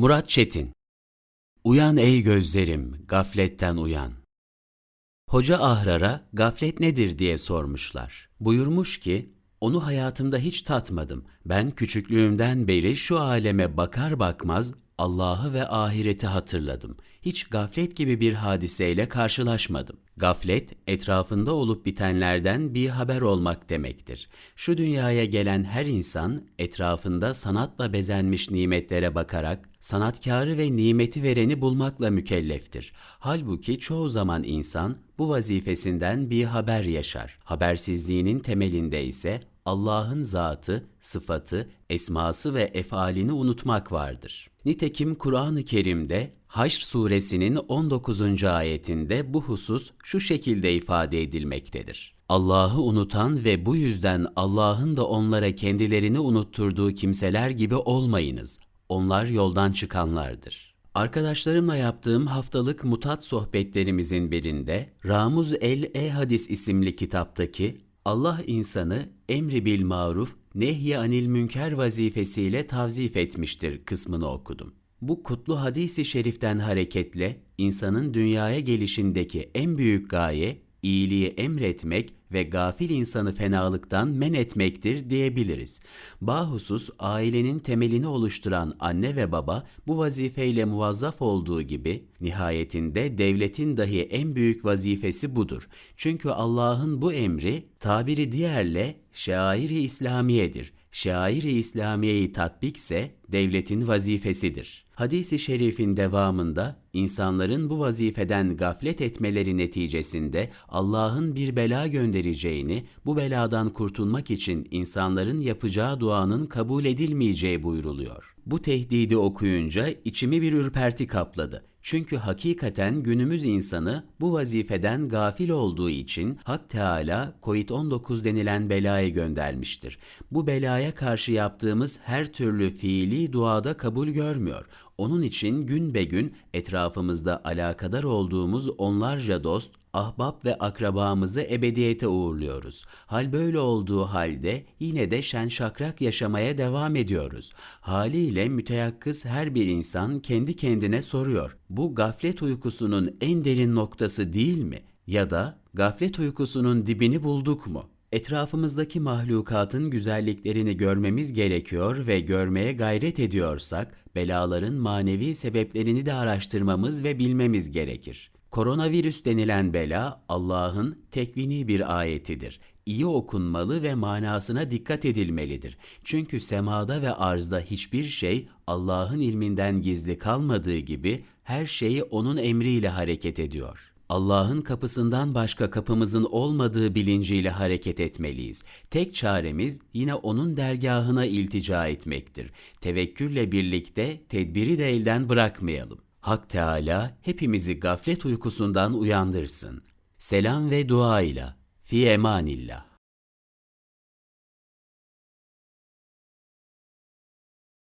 Murat Çetin Uyan ey gözlerim, gafletten uyan. Hoca Ahrar'a gaflet nedir diye sormuşlar. Buyurmuş ki, onu hayatımda hiç tatmadım. Ben küçüklüğümden beri şu aleme bakar bakmaz Allah'ı ve ahireti hatırladım. Hiç gaflet gibi bir hadiseyle karşılaşmadım. Gaflet, etrafında olup bitenlerden bir haber olmak demektir. Şu dünyaya gelen her insan, etrafında sanatla bezenmiş nimetlere bakarak, sanatkarı ve nimeti vereni bulmakla mükelleftir. Halbuki çoğu zaman insan, bu vazifesinden bir haber yaşar. Habersizliğinin temelinde ise Allah'ın zatı, sıfatı, esması ve efalini unutmak vardır. Nitekim Kur'an-ı Kerim'de Haşr suresinin 19. ayetinde bu husus şu şekilde ifade edilmektedir. Allah'ı unutan ve bu yüzden Allah'ın da onlara kendilerini unutturduğu kimseler gibi olmayınız. Onlar yoldan çıkanlardır. Arkadaşlarımla yaptığım haftalık mutat sohbetlerimizin birinde Ramuz el E Hadis isimli kitaptaki Allah insanı emri bil maruf, nehy anil münker vazifesiyle tavzif etmiştir kısmını okudum. Bu kutlu hadisi şeriften hareketle insanın dünyaya gelişindeki en büyük gaye iyiliği emretmek ve gafil insanı fenalıktan men etmektir diyebiliriz. Bahusus ailenin temelini oluşturan anne ve baba bu vazifeyle muvazzaf olduğu gibi nihayetinde devletin dahi en büyük vazifesi budur. Çünkü Allah'ın bu emri tabiri diğerle şairi İslamiyedir. Şairi İslamiyeyi tatbikse devletin vazifesidir. Hadis-i şerifin devamında insanların bu vazifeden gaflet etmeleri neticesinde Allah'ın bir bela göndereceğini, bu beladan kurtulmak için insanların yapacağı duanın kabul edilmeyeceği buyruluyor. Bu tehdidi okuyunca içimi bir ürperti kapladı. Çünkü hakikaten günümüz insanı bu vazifeden gafil olduğu için Hak Teala Covid-19 denilen belayı göndermiştir. Bu belaya karşı yaptığımız her türlü fiili duada kabul görmüyor. Onun için gün be gün etrafımızda alakadar olduğumuz onlarca dost, ahbap ve akrabamızı ebediyete uğurluyoruz. Hal böyle olduğu halde yine de şen şakrak yaşamaya devam ediyoruz. Haliyle müteyakkız her bir insan kendi kendine soruyor. Bu gaflet uykusunun en derin noktası değil mi? Ya da gaflet uykusunun dibini bulduk mu? Etrafımızdaki mahlukatın güzelliklerini görmemiz gerekiyor ve görmeye gayret ediyorsak, belaların manevi sebeplerini de araştırmamız ve bilmemiz gerekir. Koronavirüs denilen bela Allah'ın tekvini bir ayetidir. İyi okunmalı ve manasına dikkat edilmelidir. Çünkü semada ve arzda hiçbir şey Allah'ın ilminden gizli kalmadığı gibi her şey onun emriyle hareket ediyor. Allah'ın kapısından başka kapımızın olmadığı bilinciyle hareket etmeliyiz. Tek çaremiz yine onun dergahına iltica etmektir. Tevekkülle birlikte tedbiri de elden bırakmayalım. Hak Teala hepimizi gaflet uykusundan uyandırsın. Selam ve dua ile. Fi emanillah.